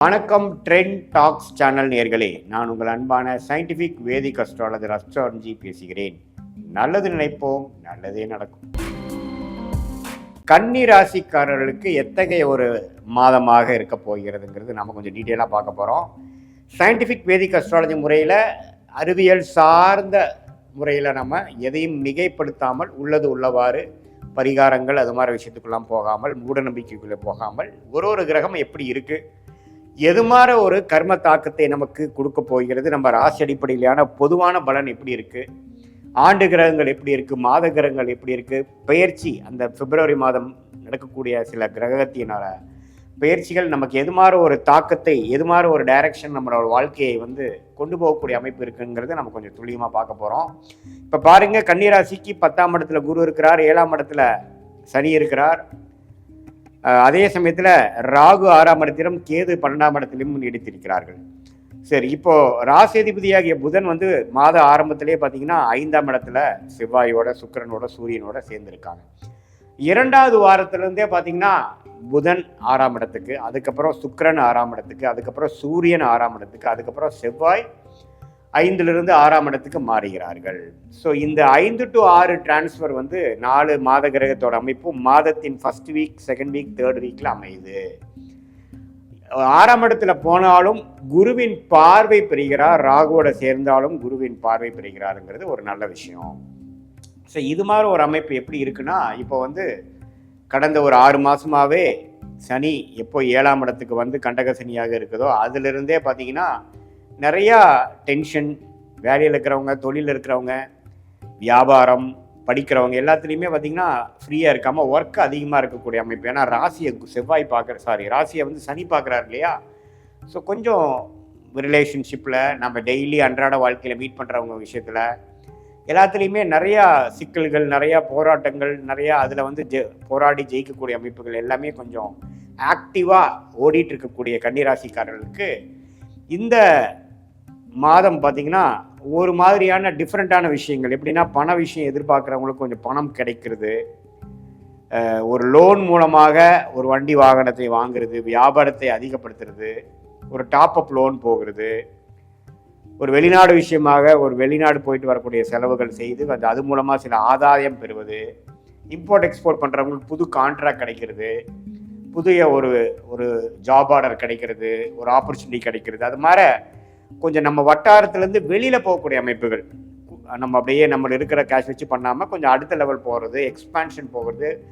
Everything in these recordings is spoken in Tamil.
வணக்கம் ட்ரெண்ட் டாக்ஸ் சேனல் நேர்களே நான் உங்கள் அன்பான சயின்டிஃபிக் வேதிக் அஸ்ட்ராலஜர் அஸ்ட்ராலஜி பேசுகிறேன். நல்லது நினைப்போம் நல்லதே நடக்கும். கன்னி ராசிக்காரர்களுக்கு எத்தகைய ஒரு மாதமாக இருக்க போகிறதுங்கிறது நம்ம கொஞ்சம் டீட்டெயிலாக பார்க்க போகிறோம் சயின்டிஃபிக் வேதிக் அஸ்ட்ராலஜி முறையில் அறிவியல் சார்ந்த முறையில் நம்ம எதையும் மிகைப்படுத்தாமல் உள்ளது உள்ளவாறு பரிகாரங்கள் அது மாதிரி விஷயத்துக்குள்ளாம் போகாமல் மூட நம்பிக்கைக்குள்ளே போகாமல் ஒரு ஒரு கிரகம் எப்படி இருக்குது எது மாதிரி ஒரு கர்ம தாக்கத்தை நமக்கு கொடுக்க போகிறது? நம்ம ராசி அடிப்படையிலான பொதுவான பலன் எப்படி இருக்குது ஆண்டு கிரகங்கள் எப்படி இருக்குது மாத கிரகங்கள் எப்படி இருக்குது பெயர்ச்சி அந்த பிப்ரவரி மாதம் நடக்கக்கூடிய சில கிரகத்தினால பயிற்சிகள் நமக்கு எது மாதிரி ஒரு தாக்கத்தை எது மாதிரி ஒரு டைரக்ஷன் நம்மளோட வாழ்க்கையை வந்து கொண்டு போகக்கூடிய அமைப்பு இருக்குங்கிறத நம்ம கொஞ்சம் துல்லியமாக பார்க்க போகிறோம் இப்போ பாருங்கள் கன்னிராசிக்கு பத்தாம் இடத்துல குரு இருக்கிறார் ஏழாம் இடத்துல சனி இருக்கிறார். அதே சமயத்தில் ராகு ஆறாம் இடத்திலும் கேது பன்னெண்டாம் இடத்திலும் நீடித்திருக்கிறார்கள். சரி இப்போ ராசேதிபதியாகிய புதன் வந்து மாத ஆரம்பத்திலே பார்த்தீங்கன்னா ஐந்தாம் இடத்துல செவ்வாயோட சுக்கரனோட சூரியனோட சேர்ந்திருக்காங்க. இரண்டாவது வாரத்திலேருந்தே பார்த்தீங்கன்னா புதன் ஆறாம் இடத்துக்கு அதுக்கப்புறம் சுக்கரன் ஆறாம் இடத்துக்கு அதுக்கப்புறம் சூரியன் ஆறாம் இடத்துக்கு அதுக்கப்புறம் செவ்வாய் ஐந்திலிருந்து ஆறாம் இடத்துக்கு மாறுகிறார்கள். ஸோ இந்த ஐந்து டு ஆறு டிரான்ஸ்ஃபர் வந்து நாலு மாத கிரகத்தோட அமைப்பும் மாதத்தின் first week second week third வீக்கில் அமையுது. ஆறாம் இடத்துல போனாலும் குருவின் பார்வை பெறுகிறார் ராகுவோட சேர்ந்தாலும் குருவின் பார்வை பெறுகிறாருங்கிறது ஒரு நல்ல விஷயம். ஸோ இது மாதிரி ஒரு அமைப்பு எப்படி இருக்குன்னா இப்போ வந்து கடந்த ஒரு ஆறு மாதமாகவே சனி எப்போ ஏழாம் இடத்துக்கு வந்து கண்டக சனியாக இருக்குதோ அதிலிருந்தே பார்த்தீங்கன்னா நிறையா டென்ஷன் வேலையில் இருக்கிறவங்க தொழிலில் இருக்கிறவங்க வியாபாரம் படிக்கிறவங்க எல்லாத்துலேயுமே பார்த்தீங்கன்னா ஃப்ரீயாக இருக்காமல் ஒர்க் அதிகமாக இருக்கக்கூடிய அமைப்பு. ஏன்னா ராசியை செவ்வாய் பார்க்குற சாரி ராசியை வந்து சனி பார்க்குறாரு இல்லையா? ஸோ கொஞ்சம் ரிலேஷன்ஷிப்பில் நம்ம டெய்லி அன்றாட வாழ்க்கையில் மீட் பண்ணுறவங்க விஷயத்தில் எல்லாத்துலேயுமே நிறையா சிக்கல்கள் நிறையா போராட்டங்கள் நிறையா அதில் வந்து ஜெ போராடி ஜெயிக்கக்கூடிய அமைப்புகள் எல்லாமே கொஞ்சம் ஆக்டிவாக ஓடிட்டு இருக்கக்கூடிய கன்னிராசிக்காரர்களுக்கு இந்த மாதம் பார்த்தீங்கன்னா ஒரு மாதிரியான டிஃப்ரெண்ட்டான விஷயங்கள். எப்படின்னா பண விஷயம் எதிர்பார்க்குறவங்களுக்கு கொஞ்சம் பணம் கிடைக்கிறது. ஒரு லோன் மூலமாக ஒரு வண்டி வாகனத்தை வாங்குறது வியாபாரத்தை அதிகப்படுத்துறது ஒரு டாப் அப் லோன் போகிறது ஒரு வெளிநாடு விஷயமாக ஒரு வெளிநாடு போயிட்டு வரக்கூடிய செலவுகள் செய்து அந்த அது மூலமாக சில ஆதாயம் பெறுவது இம்போர்ட் எக்ஸ்போர்ட் பண்ணுறவங்களுக்கு புது கான்ட்ராக்ட் கிடைக்கிறது புதிய ஒரு ஒரு ஜாப் ஆர்டர் கிடைக்கிறது ஒரு ஆப்பர்ச்சுனிட்டி கிடைக்கிறது. அது மாதிரி கொஞ்சம் நம்ம வட்டாரத்துலேருந்து வெளியில் போகக்கூடிய அமைப்புகள். நம்ம அப்படியே நம்ம இருக்கிற கேஷ் வச்சு பண்ணாமல் கொஞ்சம் அடுத்த லெவல் போகிறது எக்ஸ்பான்ஷன் போகிறது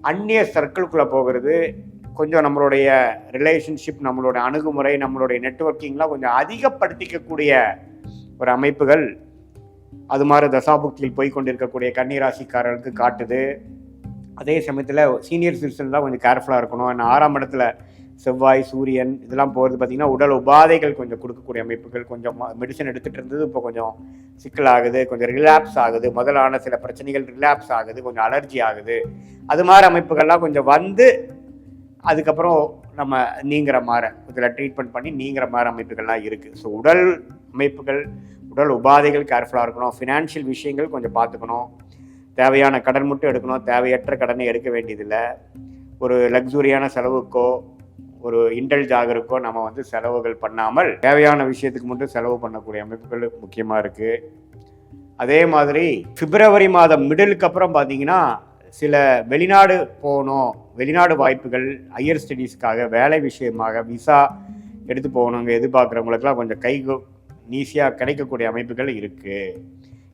அந்நிய சர்க்கிள்குள்ளே போகிறது கொஞ்சம் நம்மளுடைய ரிலேஷன்ஷிப் நம்மளுடைய அணுகுமுறை நம்மளுடைய நெட்ஒர்க்கிங்லாம் கொஞ்சம் அதிகப்படுத்திக்கக்கூடிய ஒரு அமைப்புகள். அது மாதிரி தசாபுக்தியில் போய் கொண்டிருக்கக்கூடிய கன்னிராசிக்காரர்களுக்கு காட்டுது. அதே சமயத்தில் சீனியர் சிட்டிசன் தான் கொஞ்சம் கேர்ஃபுல்லாக இருக்கணும். ஏன்னா ஆறாம் இடத்துல செவ்வாய் சூரியன் இதெல்லாம் போகிறது பார்த்திங்கன்னா உடல் உபாதைகள் கொஞ்சம் கொடுக்கக்கூடிய அமைப்புகள். கொஞ்சம் மெடிசன் எடுத்துகிட்டு இருந்தது இப்போ கொஞ்சம் சிக்கலாகுது கொஞ்சம் ரிலாப்ஸ் ஆகுது. முதலான சில பிரச்சனைகள் ரிலாப்ஸ் ஆகுது கொஞ்சம் அலர்ஜி ஆகுது. அது மாதிரி அமைப்புகள்லாம் கொஞ்சம் வந்து அதுக்கப்புறம் நம்ம நீங்கிற மாதிரி இதில் ட்ரீட்மெண்ட் பண்ணி நீங்கிற மாதிரி அமைப்புகள்லாம் இருக்குது ஸோ உடல் அமைப்புகள் உடல் உபாதைகள் கேர்ஃபுல்லாக இருக்கணும். ஃபினான்ஷியல் விஷயங்கள் கொஞ்சம் பார்த்துக்கணும். தேவையான கடன் மட்டும் எடுக்கணும். தேவையற்ற கடனை எடுக்க வேண்டியதில்லை. ஒரு லக்ஸுரியான செலவுக்கோ ஒரு இன்டெல்ஜ் இருக்கோ நம்ம வந்து செலவுகள் பண்ணாமல் தேவையான விஷயத்துக்கு மட்டும் செலவு பண்ணக்கூடிய அமைப்புகள் முக்கியமாக இருக்குது அதே மாதிரி பிப்ரவரி மாதம் மிடிலுக்கு அப்புறம் பார்த்தீங்கன்னா சில வெளிநாடு போகணும் வெளிநாடு வாய்ப்புகள் ஹையர் ஸ்டடீஸ்க்காக வேலை விஷயமாக விசா எடுத்து போகணுங்க எதிர்பார்க்குறவங்களுக்குலாம் கொஞ்சம் கை ஈஸியாக கிடைக்கக்கூடிய அமைப்புகள் இருக்குது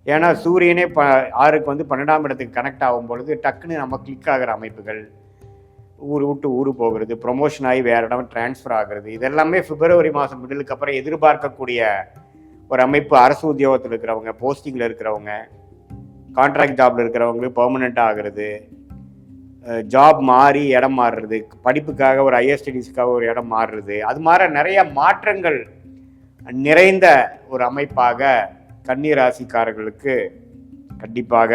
ஏன்னா சூரியனே ப ஆறுக்கு வந்து பன்னெண்டாம் இடத்துக்கு கனெக்ட் ஆகும் பொழுது டக்குன்னு நம்ம கிளிக் ஆகிற அமைப்புகள் ஊர் விட்டு ஊர் போகிறது ப்ரொமோஷன் ஆகி வேறு இடம் டிரான்ஸ்ஃபர் ஆகுறது இதெல்லாமே பிப்ரவரி மாதம் மிடிலுக்கு அப்புறம் எதிர்பார்க்கக்கூடிய ஒரு அமைப்பு அரசு உத்தியோகத்தில் இருக்கிறவங்க போஸ்டிங்கில் இருக்கிறவங்க கான்ட்ராக்ட் ஜாப்ல இருக்கிறவங்களுக்கு பெர்மனெண்ட் ஆகிறது ஜாப் மாறி இடம் மாறுறது படிப்புக்காக ஒரு ஹையர் ஸ்டடீஸ்க்காக ஒரு இடம் மாறுறது அது மாதிரி நிறைய மாற்றங்கள் நிறைந்த ஒரு அமைப்பாக கன்னிராசிக்காரர்களுக்கு கண்டிப்பாக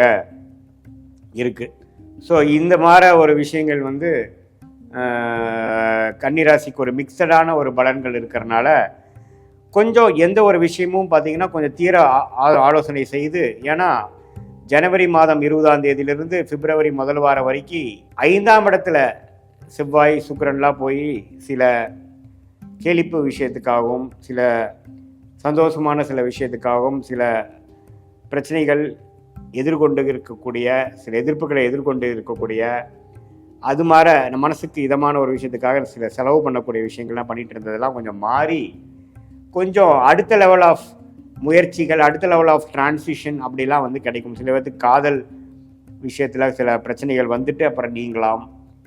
இருக்குது ஸோ இந்த மாதிரி ஒரு விஷயங்கள் வந்து கன்னிராசிக்கு ஒரு மிக்சடான ஒரு பலன்கள் இருக்கிறனால கொஞ்சம் எந்த ஒரு விஷயமும் பார்த்தீங்கன்னா கொஞ்சம் தீர ஆ- ஆலோசனை செய்து ஏன்னா ஜனவரி மாதம் இருபதாம் தேதியிலிருந்து பிப்ரவரி முதல் வாரம் வரைக்கும் ஐந்தாம் இடத்துல செவ்வாய் சுக்கரன்லாம் போய் சில கேளிப்பு விஷயத்துக்காகவும் சில சந்தோஷமான சில விஷயத்துக்காகவும் சில பிரச்சனைகள் எதிர்கொண்டு இருக்கக்கூடிய சில எதிர்ப்புகளை எதிர்கொண்டு இருக்கக்கூடிய அது மாற நம்ம மனசுக்கு இதமான ஒரு விஷயத்துக்காக சில செலவு பண்ணக்கூடிய விஷயங்கள்லாம் பண்ணிகிட்டு இருந்ததெல்லாம் கொஞ்சம் மாறி கொஞ்சம் அடுத்த லெவல் ஆஃப் முயற்சிகள் அடுத்த லெவல் ஆஃப் டிரான்சிஷன் அப்படிலாம் வந்து கிடைக்கும். சில பேர்த்துக்கு காதல் விஷயத்தில் சில பிரச்சனைகள் வந்துட்டு அப்புறம் நீங்களாம்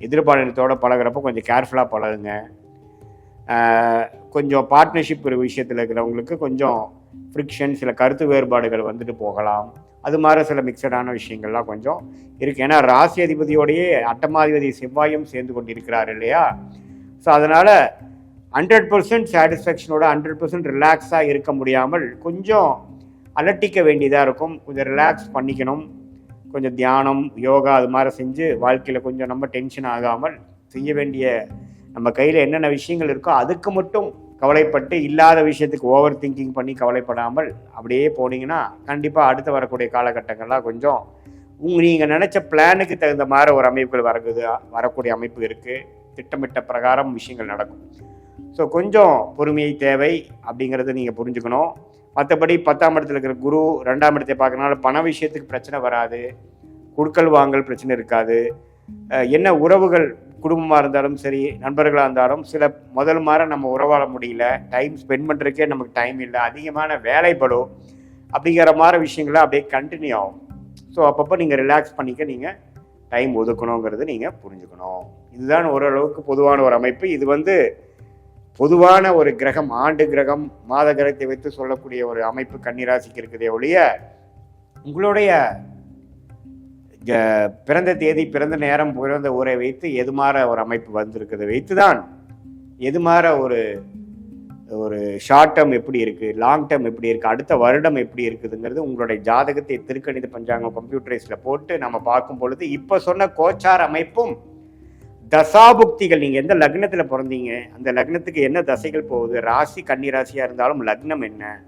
எதிர்பாலினத்தோட பழகிறப்போ கொஞ்சம் கேர்ஃபுல்லாக பழகுங்க. கொஞ்சம் பார்ட்னர்ஷிப் விஷயத்தில் இருக்கிறவங்களுக்கு கொஞ்சம் ஃப்ரிக்ஷன் சில கருத்து வேறுபாடுகள் வந்துட்டு போகலாம். அது மாதிரி சில மிக்சடான விஷயங்கள்லாம் கொஞ்சம் இருக்குது ஏன்னா ராசி அதிபதியோடையே அட்டமாதிபதி செவ்வாயும் சேர்ந்து கொண்டிருக்கிறார் இல்லையா? ஸோ அதனால் ஹண்ட்ரட் பர்சன்ட் சாட்டிஸ்ஃபேக்ஷனோட ஹண்ட்ரட் பர்சன்ட் ரிலாக்ஸாக இருக்க முடியாமல் கொஞ்சம் அலட்டிக்க வேண்டியதாக இருக்கும். கொஞ்சம் ரிலாக்ஸ் பண்ணிக்கணும். கொஞ்சம் தியானம் யோகா அது மாதிரி செஞ்சு வாழ்க்கையில் கொஞ்சம் நம்ம டென்ஷன் ஆகாமல் செய்ய வேண்டிய நம்ம கையில் என்னென்ன விஷயங்கள் இருக்கோ அதுக்கு மட்டும் கவலைப்பட்டு இல்லாத விஷயத்துக்கு ஓவர் திங்கிங் பண்ணி கவலைப்படாமல் அப்படியே போனீங்கன்னா கண்டிப்பாக அடுத்து வரக்கூடிய காலகட்டங்கள்லாம் கொஞ்சம் உங்க நீங்கள் நினச்ச பிளானுக்கு தகுந்த மாதிரி ஒரு அமைப்புகள் வரக்குது வரக்கூடிய அமைப்பு இருக்குது திட்டமிட்ட பிரகாரம் விஷயங்கள் நடக்கும். ஸோ கொஞ்சம் பொறுமையை தேவை அப்படிங்கிறத நீங்கள் புரிஞ்சுக்கணும். மற்றபடி பத்தாம் இடத்துல இருக்கிற குரு ரெண்டாம் இடத்தை பார்க்கறனால பண விஷயத்துக்கு பிரச்சனை வராது. குடுக்கல் வாங்கல் பிரச்சனை இருக்காது. என்ன உறவுகள் குடும்பமாக இருந்தாலும் சரி நண்பர்களாக இருந்தாலும் சில முதல் மாற நம்ம உறவாட முடியல டைம் ஸ்பெண்ட் பண்ணுறதுக்கே நமக்கு டைம் இல்லை அதிகமான வேலைப்படும் அப்படிங்கிற மாதிரி விஷயங்கள்லாம் அப்படியே கண்டினியூ ஆகும். ஸோ அப்பப்போ நீங்கள் ரிலாக்ஸ் பண்ணிக்க நீங்கள் டைம் ஒதுக்கணுங்கிறது நீங்கள் புரிஞ்சுக்கணும். இதுதான் ஓரளவுக்கு பொதுவான ஒரு அமைப்பு. இது வந்து பொதுவான ஒரு கிரகம் ஆண்டு கிரகம் மாத கிரகத்தை வைத்து சொல்லக்கூடிய ஒரு அமைப்பு கன்னிராசிக்கு இருக்குதே ஒழிய உங்களுடைய பிறந்த தேதி பிறந்த நேரம் பிறந்த ஊரை வைத்து எதுமாற ஒரு அமைப்பு வந்திருக்கிறத வைத்து தான் எதுமாற ஒரு ஒரு ஷார்ட் டேர்ம் எப்படி இருக்குது லாங் டேர்ம் எப்படி இருக்குது அடுத்த வருடம் எப்படி இருக்குதுங்கிறது உங்களுடைய ஜாதகத்தை திருக்கணித பஞ்சாங்கம் கம்ப்யூட்டரைஸில் போட்டு நம்ம பார்க்கும் பொழுது இப்போ சொன்ன கோச்சார் அமைப்பும் தசாபுக்திகள். நீங்கள் எந்த லக்னத்தில் பிறந்தீங்க? அந்த லக்னத்துக்கு என்ன தசைகள் போகுது? ராசி கன்னி ராசியாக இருந்தாலும் லக்னம் என்ன?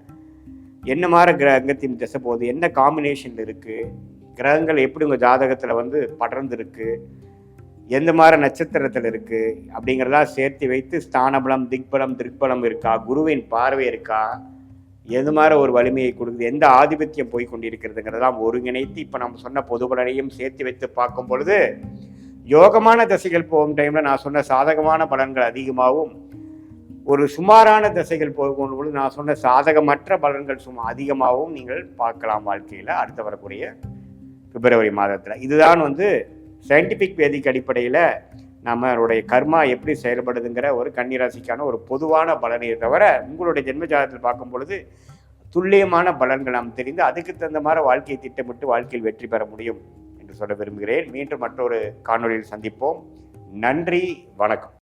என்ன மாதிரி கிரகத்தின் திசை போகுது? என்ன காம்பினேஷன் இருக்குது கிரகங்கள் எப்படி உங்கள் ஜாதகத்தில் வந்து படர்ந்துருக்கு? எந்த மாதிரி நட்சத்திரத்தில் இருக்குது அப்படிங்கிறதெல்லாம் சேர்த்து வைத்து ஸ்தானபலம் திக்பலம் திருப்பலம் இருக்கா? குருவின் பார்வை இருக்கா? எது மாதிரி ஒரு வலிமையை கொடுக்குது? எந்த ஆதிபத்தியம் போய் கொண்டிருக்கிறதுங்கிறதெல்லாம் ஒருங்கிணைத்து இப்போ நம்ம சொன்ன பொது பலனையும் சேர்த்து வைத்து பார்க்கும் பொழுது யோகமான தசைகள் போகும் டைமில் நான் சொன்ன சாதகமான பலன்கள் அதிகமாகவும் ஒரு சுமாரான திசைகள் போகும் பொழுது நான் சொன்ன சாதகமற்ற பலன்கள் சும்மா அதிகமாகவும் நீங்கள் பார்க்கலாம் வாழ்க்கையில். அடுத்து வரக்கூடிய பிப்ரவரி மாதத்தில். இதுதான் வந்து சயின்டிஃபிக் வேதிக் அடிப்படையில் நம்மளுடைய கர்மா எப்படி செயல்படுதுங்கிற ஒரு கன்னிராசிக்கான ஒரு பொதுவான பலனை தவிர உங்களுடைய ஜென்ம ஜாதகத்தில் பார்க்கும் பொழுது துல்லியமான பலன்கள் நாம் தெரிந்து அதுக்கு தகுந்த மாதிரி வாழ்க்கையை திட்டமிட்டு வாழ்க்கையில் வெற்றி பெற முடியும் என்று சொல்ல விரும்புகிறேன். மீண்டும் மற்றொரு காணொளியில் சந்திப்போம். நன்றி வணக்கம்.